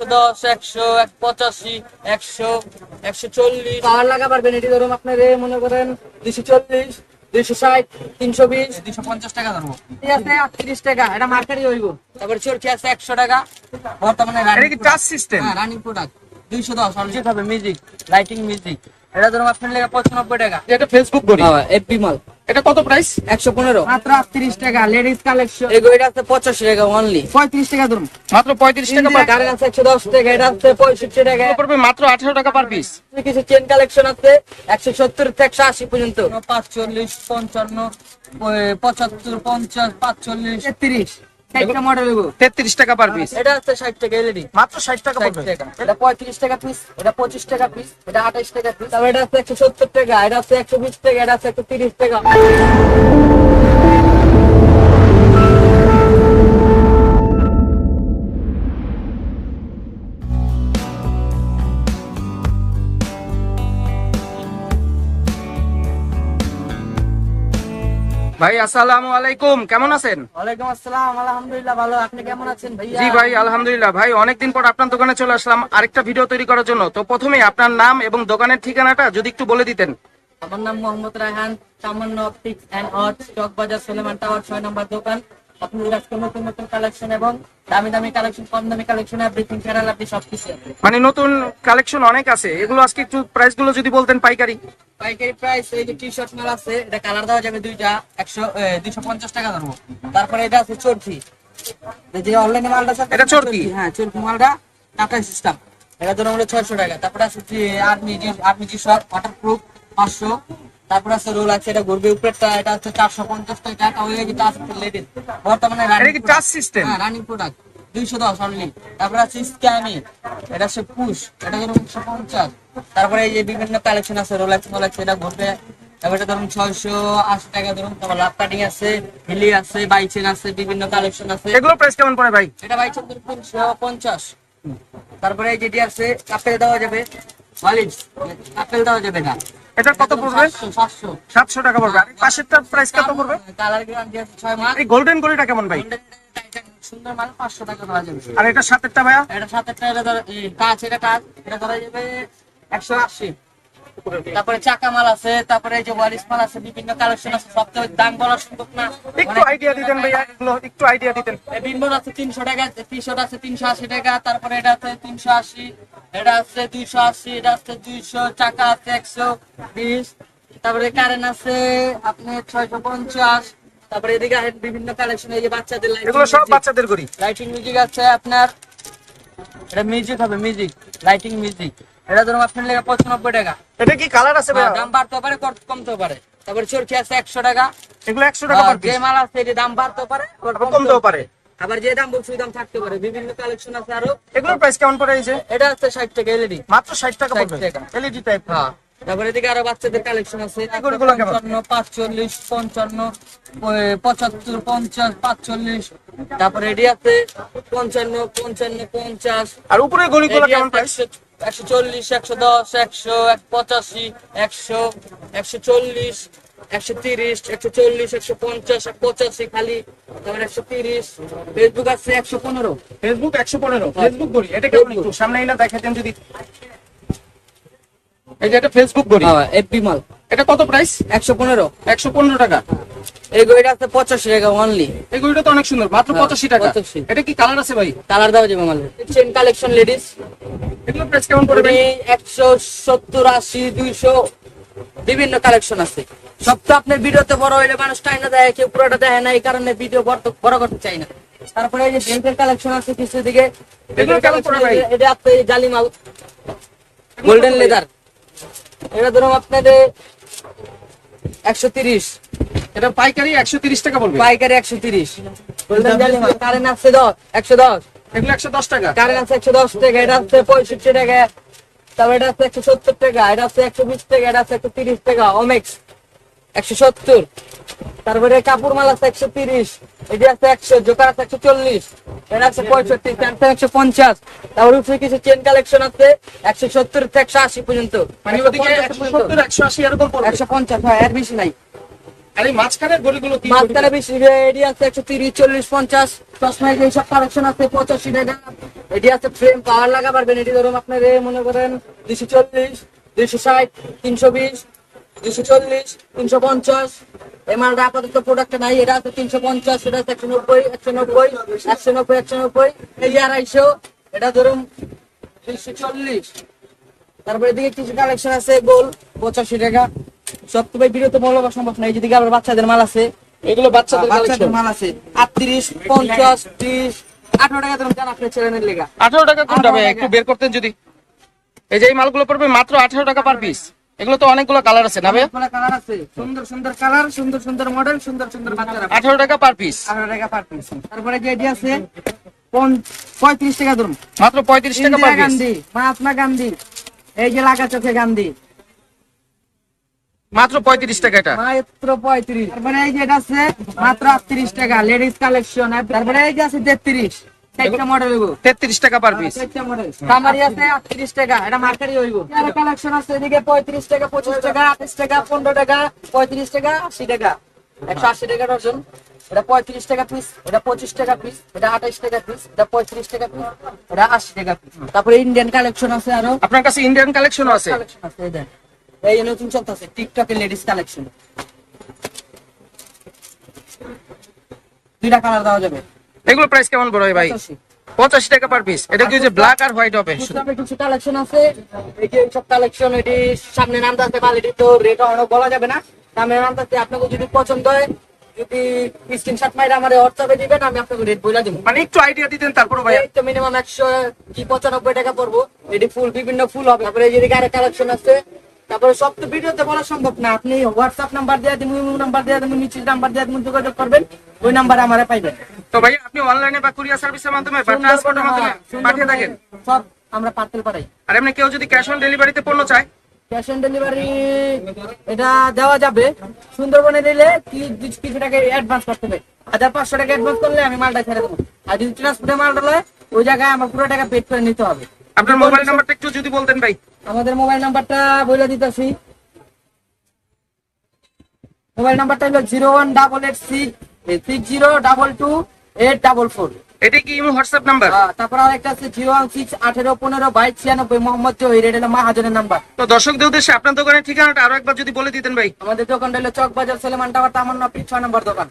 একশো দশ একশো এক পঁচাশি একশো একশো চল্লিশ। পাওয়ার লাগা পারবেন এটি ধরুন আপনার এ মনে করেন দুইশো চল্লিশ দুইশো ষাট তিনশো বিশ। দুশো পঞ্চাশ টাকা ধরবো। ঠিক আছে? আটত্রিশ টাকা এটা মার্কেটই হইব। তারপরে চরকি আছে একশো টাকা। বর্তমানে এটা কি টাচ রানিং প্রোডাক্ট দুইশো দশ অরিজিৎ হবে মিউজিক লাইটিং মিউজিক এটা ধরুন আপনার লেগে পঁচানব্বই টাকা। এটা ফেসবুক করি মাল এটা কত প্রাইস একশো পনেরো। মাত্র আটত্রিশ টাকা লেডিস কালেকশন এগো এটা আছে পঁচাশি টাকা অনলি পঁয়ত্রিশ টাকা ধরুন। মাত্র পঁয়ত্রিশ টাকা গাড়ি আছে একশো দশ টাকা এটা আছে পঁয়ষট্টি টাকা। পড়বে মাত্র আঠারো টাকা পার পিস কিছু চেন কালেকশন আছে একশো সত্তর থেকে একশো আশি পর্যন্ত। পাঁচচল্লিশ পঞ্চান্ন পঁচাত্তর পঞ্চাশ পাঁচচল্লিশ। হইব তেত্রিশ টাকা পার পিস এটা হচ্ছে ষাট টাকা এলইডি মাত্র ষাট টাকা ষাট টাকা। এটা পঁয়ত্রিশ টাকা পিস এটা পঁচিশ টাকা পিস এটা আঠাশ টাকা পিস এটা হচ্ছে একশো সত্তর টাকা এটা হচ্ছে একশো বিশ টাকা এটা হচ্ছে একশো তিরিশ টাকা। ভাই আসসালামু আলাইকুম। কেমন আছেন? ওয়ালাইকুম আসসালাম আলহামদুলিল্লাহ ভালো। আপনি কেমন আছেন ভাইয়া? জি ভাই আলহামদুলিল্লাহ। ভাই অনেকদিন পর আপনার দোকানে চলে আসলাম আরেকটা ভিডিও তৈরি করার জন্য। তো প্রথমে আপনার নাম এবং দোকানের ঠিকানাটা যদি একটু বলে দিতেন। আমার নাম মোহাম্মদ রায়হান সামান্য অপটিক্স অ্যান্ড অট চক বাজার সুলেমান টাওয়ার ছয় নম্বর দোকান। আপনি আজকে নতুন নতুন কালেকশন এবং দামি দামি কালেকশন কম দামি কালেকশন এভরিথিং ফেরাল আপনি সবকিছু মানে নতুন কালেকশন অনেক আছে। এগুলো আজকে একটু প্রাইসগুলো যদি বলতেন পাইকারি। পাইকারি প্রাইস এই যে টি শার্ট মাল আছে এটা কালার দেওয়া যাবে দুইটা একশো দুইশো পঞ্চাশ টাকা ধরবো। তারপরে এটা আছে চর্কি। যে অনলাইনে মালটা এটা চরকি? হ্যাঁ চর্কি মালটা টাটা সিস্টেম এটা ধরুন হলো ছয়শো টাকা। তারপরে আছে আর্মি যে আর্মি টি শার্ট ওয়াটারপ্রুফ পাঁচশো। তারপরে আছে রোল আছে এটা ঘুরবে উপরেরটা এটা হচ্ছে চারশো পঞ্চাশ টাকা ওই টাচ বর্তমানে কি। টাচ সিস্টেম হ্যাঁ রানিং প্রোডাক্ট দুইশো দশ অনলি তারপরে আছে স্ক্যামি এটা হচ্ছে পুশ এটা ধরুন একশো পঞ্চাশ। তারপরে এই যে বিভিন্ন কালেকশন আছে রোলাক্স মোলাক্স এটা ঘুরবে। তারপরে এটা ধরুন ছয়শো আশি টাকা ধরুন তারপর লাভ কাটিং আছে হিলি আছে বাইচেন আছে বিভিন্ন কালেকশন আছে। এগুলো প্রাইস কেমন পড়ে ভাই? এটা বাইচেন তিনশো পঞ্চাশ। তারপরে এই যেটি আছে কাপেল দেওয়া যাবে ওয়ালিপস কাপেল দেওয়া যাবে না এটা কত পড়বে? সাতশো সাতশো। সাতশো টাকা পড়বে। আর পাশেরটার প্রাইস কত পড়বে? কালার গ্যারান্টি আছে ছয় মাস এই গোল্ডেন গড়িটা কেমন ভাই? সুন্দর মাল পাঁচশো টাকা দেওয়া যাবে। আর এটা সাতেরটা ভাইয়া? এটা সাত একটা এটা কাজ এটা কাজ এটা ধরা যাবে একশো আশি। তারপরে চাকা মাল আছে তারপরে যে ওয়ারিস মাল আছে বিভিন্ন কালেকশন আছে সব তো দাম বলা সম্ভব না। একটু আইডিয়া দিতেন ভাইয়া এগুলো একটু আইডিয়া দিতেন। বিম্বর আছে তিনশো টাকা টি শার্ট আছে তিনশো আশি টাকা তারপরে এটা আছে তিনশো আশি এটা আছে দুইশো আশি এটা আছে দুইশো চাকা আছে একশো বিশ তারপরে কারেন্ট আছে আপনি ছয়শো পঞ্চাশ তারপরে এদিকে আছে বিভিন্ন কালেকশন এই যে বাচ্চাদের এগুলো সব বাচ্চাদের গড়ি লাইটিং মিউজিক আছে আপনার এটা মিউজিক হবে মিউজিক লাইটিং মিউজিক এটা ধরুন আপনার লেগে পঁচানব্বই টাকা। এটা কি কালার আছে হ্যাঁ, দাম বাড়তে পারে কম- কমতেও পারে। তারপরে চরকি আছে একশো টাকা। এগুলো একশো টাকা যে মাল আছে এটি দাম বাড়তেও পারে আবার আবার কমতেও পারে। আবার যে দাম বলছি দাম থাকতে পারে। বিভিন্ন কালেকশন আছে আরও। এগুলোর প্রাইস কেমন পড়ে এই যে? এটা আছে ষাট টাকা এলইডি মাত্র ষাট টাকা 60 পড়বে। টাকা। এলইডি টাইপ হ্যাঁ তারপরে এদিকে আরও বাচ্চাদের কালেকশন আছে। পঞ্চান্ন পাঁচচল্লিশ পঞ্চান্ন পঁচাত্তর পঞ্চাশ পাঁচচল্লিশ। তারপরে এটি আছে পঞ্চান্ন পঞ্চান্ন পঞ্চাশ। আর উপরে কেমন প্রাইস একশো চল্লিশ একশো দশ একশো এক পঁচাশি একশো একশো চল্লিশ একশো তিরিশ একশো চল্লিশ একশো পঞ্চাশ এক পঁচাশি খালি তারপরে একশো তিরিশ। ফেসবুক আছে একশো পনেরো। ফেসবুক একশো পনেরো। ফেসবুক গড়ি এটা কেমন একটু সামনে এনে দেখাতেন যদি। এই যে এটা ফেসবুক গড়ি এফপি মাল। এটা কত প্রাইস একশো পনেরো। একশো পনেরো টাকা। এই গড়িটা আছে পঁচাশি টাকা অনলি এই গড়িটা তো অনেক সুন্দর মাত্র হ্যাঁ, পঁচাশি টাকা। 85 এটা কি কালার আছে ভাই? কালার দেওয়া যাবে মালের। চেন কালেকশন লেডিস এগুলো প্রাইস কেমন পড়বে? বিভিন্ন কালেকশন আছে। সব তো আপনার ভিডিওতে বড় হইলে মানুষ টাই না দেয় কেউ পুরোটা দেখে না এই কারণে ভিডিও বড় করতে চাই না। তারপরে এই যে বেল্টের কালেকশন আছে কিছু দিকে এগুলো কেমন পড়ে এটা আপনার এই জালি মাল গোল্ডেন লেদার এটা ধরুন আপনাদের একশো তিরিশ। এটা পাইকারি একশো তিরিশ টাকা পড়বে। পাইকারি একশো তিরিশ। গোল্ডেন জালি মাল কারেন্ট আছে দশ একশো দশ। এগুলো একশো দশ টাকা। কারেন্ট আছে একশো দশ টাকা এটা আছে পঁয়ষট্টি টাকা তারপর এটা আছে একশো সত্তর টাকা এটা আছে একশো বিশ টাকা এটা আছে একশো তিরিশ টাকা একশো সত্তর। তারপরে কাপড় মাল আছে একশো তিরিশ এটি আছে একশো জোকার আছে একশো চল্লিশ এটা আছে পঁয়ষট্টি স্যামসাং একশো পঞ্চাশ। তারপর কিছু চেন কালেকশন আছে একশো সত্তর থেকে একশো আশি পর্যন্ত। মানে একশো সত্তর একশো আশি পড়বে। একশো পঞ্চাশ হয় এর বেশি নাই। আর এই মাঝখানের গড়িগুলো কি বেশি এডি একশো তিরিশ, চল্লিশ, পঞ্চাশ চশমা এইসব কালেকশন আছে পঁচাশি টাকা এটি আছে ফ্রেম পাওয়ার লাগা পারবেন এটি ধরুন আপনার মনে করেন দুশো চল্লিশ দুশো ষাট, তিনশো বিশ দুশো চল্লিশ, তিনশো পঞ্চাশ। এই আপাতত প্রোডাক্ট নাই, এটা আছে তিনশো পঞ্চাশ, এটা একশো নব্বই একশো নব্বই একশো নব্বই একশো নব্বই যে আড়াইশো, এটা ধরুন দুশো চল্লিশ। তারপরে এদিকে কিছু কালেকশন আছে, গোল, পঁচাশি টাকা। সব তো ভাই বিরত মূল্য সম্ভব নাই যেদিকে আবার বাচ্চাদের মাল আছে। এগুলো বাচ্চাদের বাচ্চাদের মাল আছে। আটত্রিশ পঞ্চাশ ত্রিশ আঠারো টাকা ধরুন জান আপনার ছেলেনের লেগা। আঠারো টাকা কোনটা ভাই? একটু বের করতেন যদি। এই যে এই মালগুলো পড়বে মাত্র আঠারো টাকা পার পিস এগুলো তো অনেকগুলো কালার আছে না ভাই? অনেকগুলো কালার আছে। সুন্দর সুন্দর কালার সুন্দর সুন্দর মডেল সুন্দর সুন্দর বাচ্চারা। আঠারো টাকা পার পিস আঠারো টাকা পার পিস তারপরে যে এটি আছে পন- পঁয়ত্রিশ টাকা ধরুন। মাত্র পঁয়ত্রিশ টাকা পার পিস গান্ধী মহাত্মা গান্ধী এই যে লাগা চোখে গান্ধী। মাত্র পঁয়ত্রিশ টাকা এটা। মাত্র পঁয়ত্রিশ। তারপরে এই যে এটা আছে মাত্র আটত্রিশ টাকা লেডিস কালেকশন তারপরে এই যে আছে তেত্রিশ টাকা পার পিস কামারি আছে আটত্রিশ টাকা এটা মার্কেটই হইব। কালেকশন আছে এদিকে পঁয়ত্রিশ টাকা পঁচিশ টাকা আঠাশ টাকা পনেরো টাকা পঁয়ত্রিশ টাকা আশি টাকা। একশো আশি টাকা ডজন। এটা পঁয়ত্রিশ টাকা পিস এটা পঁচিশ টাকা পিস এটা আঠাশ টাকা পিস এটা পঁয়ত্রিশ টাকা পিস এটা আশি টাকা পিস তারপরে ইন্ডিয়ান কালেকশন আছে আরও। আপনার কাছে ইন্ডিয়ান কালেকশনও আছে? কালেকশন আছে এই নতুন চলতেছে টিকটকের লেডিস কালেকশন দুইটা কালার দেওয়া যাবে। এগুলো প্রাইস কেমন বড় ভাই? পঁচাশি। টাকা পার পিস এটা কি ব্ল্যাক আর হোয়াইট হবে? কিছু কালেকশন আছে। এই যে সব কালেকশন এটি সামনে নাম আছে কোয়ালিটি তো রেট অনেক বলা যাবে না। সামনে নাম আছে আপনাকে যদি পছন্দ হয় যদি স্ক্রিনশট মাইরে আমার হোয়াটসঅ্যাপে দিবেন আমি আপনাকে রেট বলে দিব। মানে একটু আইডিয়া দিতেন তারপর ভাই। এই তো মিনিমাম একশো কি পঁচানব্বই টাকা পড়ব। এটি ফুল বিভিন্ন ফুল হবে। তারপরে এই যে আরেক কালেকশন আছে তারপরে সব তো ভিডিওতে বলা সম্ভব না। আপনি হোয়াটসঅ্যাপ নাম্বার দিয়ে দিন ইমো নাম্বার দিয়ে দিন নিচে নাম্বার দিয়ে দিন যোগাযোগ করবেন ওই নাম্বারে আমারে পাইবেন। তো ভাই আপনি অনলাইনে বা কুরিয়ার সার্ভিসের মাধ্যমে বা ট্রান্সপোর্টের মাধ্যমে পাঠিয়ে থাকেন? সব আমরা পার্সেল পাঠাই। আর এমনি কেউ যদি ক্যাশ অন ডেলিভারিতে পণ্য চায়? ক্যাশ অন ডেলিভারি এটা দেওয়া যাবে। সুন্দরবনে দিলে কি- কিছু কিছু টাকা অ্যাডভান্স করতে হবে। হাজার পাঁচশো টাকা অ্যাডভান্স করলে আমি মালটা ছেড়ে দেবো। আর যদি ট্রান্সপোর্টে মালটা লয় ওই জায়গায় আমার পুরো টাকা পেড করে নিতে হবে। আপনার মোবাইল নাম্বারটা একটু যদি বলতেন ভাই। আমাদের মোবাইল নাম্বারটা বলে দিতেছি। মোবাইল নাম্বারটা হলো zero one double eight six six zero double two eight double four. এটা কি ইমো হোয়াটসঅ্যাপ নাম্বার? তারপর আরেকটা আছে জিরো ওয়ান সিক্স আঠেরো পনেরো বাইশ ছিয়ানব্বই মোহাম্মদ জহির এটা হলো মাহাজনের নাম্বার। তো দর্শকদের উদ্দেশ্যে আপনার দোকানের ঠিকানাটা আরও একবার যদি বলে দিতেন ভাই। আমাদের দোকানটা হলো চক বাজার সেলেমান টাওয়ার তামান্না ছয় নম্বর দোকান।